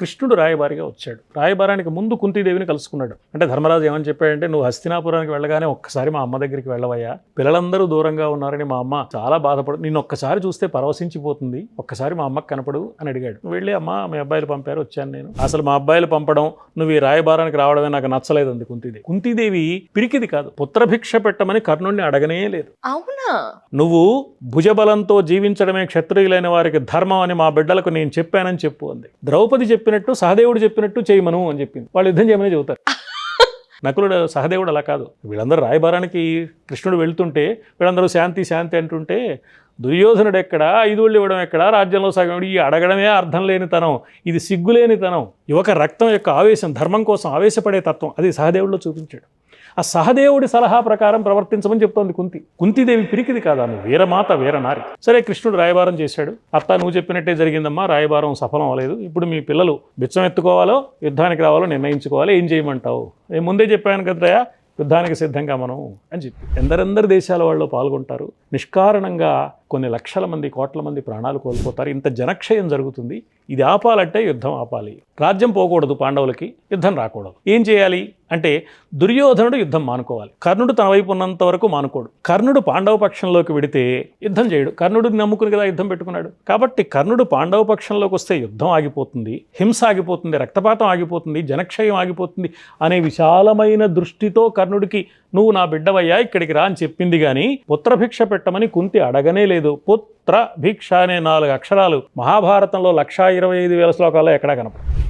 కృష్ణుడు రాయబారిగా వచ్చాడు. రాయబారానికి ముందు కుంతీదేవిని కలుసుకున్నాడు. అంటే ధర్మరాజు ఏమని చెప్పాడంటే నువ్వు హస్తినాపురానికి వెళ్ళగానే ఒక్కసారి మా అమ్మ దగ్గరికి వెళ్ళవయ్యా. పిల్లలందరూ దూరంగా ఉన్నారని మా అమ్మ చాలా బాధపడు నిన్ను ఒక్కసారి చూస్తే పరవశించిపోతుంది. ఒక్కసారి మా అమ్మకి కనపడు అని అడిగాడు. నువ్వు వెళ్ళి అమ్మ మీ అబ్బాయిలు పంపారు వచ్చాను నేను. అసలు మా అబ్బాయిలు పంపడం నువ్వు ఈ రాయబారానికి రావడమే నాకు నచ్చలేదు అంది కుంతీదేవి. కుంతీదేవి పిరికిది కాదు పుత్రభిక్ష పెట్టమని కర్ణుడిని అడగనే లేదు. అవునా? నువ్వు భుజబలంతో జీవించడమే క్షత్రియులైన వారికి ధర్మం అని మా బిడ్డలకు నేను చెప్పానని చెప్పు అంది. ద్రౌపది చెప్పినట్టు సహదేవుడు చెప్పినట్టు చేయమను అని చెప్పింది. వాళ్ళు యుద్ధం చేయమని చెబుతారు. నకులుడు సహదేవుడు అలా కాదు. వీళ్ళందరూ రాయబారానికి కృష్ణుడు వెళ్తుంటే వీళ్ళందరూ శాంతి శాంతి అంటుంటే దుర్యోధనుడు ఎక్కడ ఐదుళ్ళు ఇవ్వడం ఎక్కడ రాజ్యంలో సగం ఈ అడగడమే అర్థం లేనితనం ఇది సిగ్గులేనితనం. యువక రక్తం యొక్క ఆవేశం ధర్మం కోసం ఆవేశపడే తత్వం అది సహదేవుడిలో చూపించాడు. ఆ సహదేవుడి సలహా ప్రకారం ప్రవర్తించమని చెప్తోంది కుంతి. కుంతిదేవి పిరికిది కాదా? వీరమాత వీరనారి. సరే కృష్ణుడు రాయబారం చేశాడు. అత్త నువ్వు చెప్పినట్టే జరిగిందమ్మా రాయబారం సఫలం అవ్వలేదు. ఇప్పుడు మీ పిల్లలు బిచ్చం ఎత్తుకోవాలో యుద్ధానికి రావాలో నిర్ణయించుకోవాలి ఏం చేయమంటావు? నేను ముందే చెప్పాను కదరయ్యా యుద్ధానికి సిద్ధంగా మనం అని చెప్పి. ఎందరెందరు దేశాల వాళ్ళు పాల్గొంటారు. నిష్కారణంగా కొన్ని లక్షల మంది కోట్ల మంది ప్రాణాలు కోల్పోతారు. ఇంత జనక్షయం జరుగుతుంది. ఇది ఆపాలంటే యుద్ధం ఆపాలి. రాజ్యం పోకూడదు పాండవులకి యుద్ధం రాకూడదు. ఏం చేయాలి? అంటే దుర్యోధనుడు యుద్ధం మానుకోవాలి. కర్ణుడు తన వైపు ఉన్నంత వరకు మానుకోడు. కర్ణుడు పాండవ పక్షంలోకి విడితే యుద్ధం చేయడు. కర్ణుడు నమ్ముకుని కదా యుద్ధం పెట్టుకున్నాడు. కాబట్టి కర్ణుడు పాండవ పక్షంలోకి వస్తే యుద్ధం ఆగిపోతుంది హింస ఆగిపోతుంది రక్తపాతం ఆగిపోతుంది జనక్షయం ఆగిపోతుంది అనే విశాలమైన దృష్టితో కర్ణుడికి నువ్వు నా బిడ్డవయ్యా ఇక్కడికి రా అని చెప్పింది కానీ పుత్రభిక్ష పెట్టమని కుంతి అడగనే లేదు పుత్ర భిక్ష అనే నాలుగు అక్షరాలు మహాభారతంలో లక్షా ఇరవై ఐదు వేల శ్లోకాల్లో ఎక్కడా కనపడదు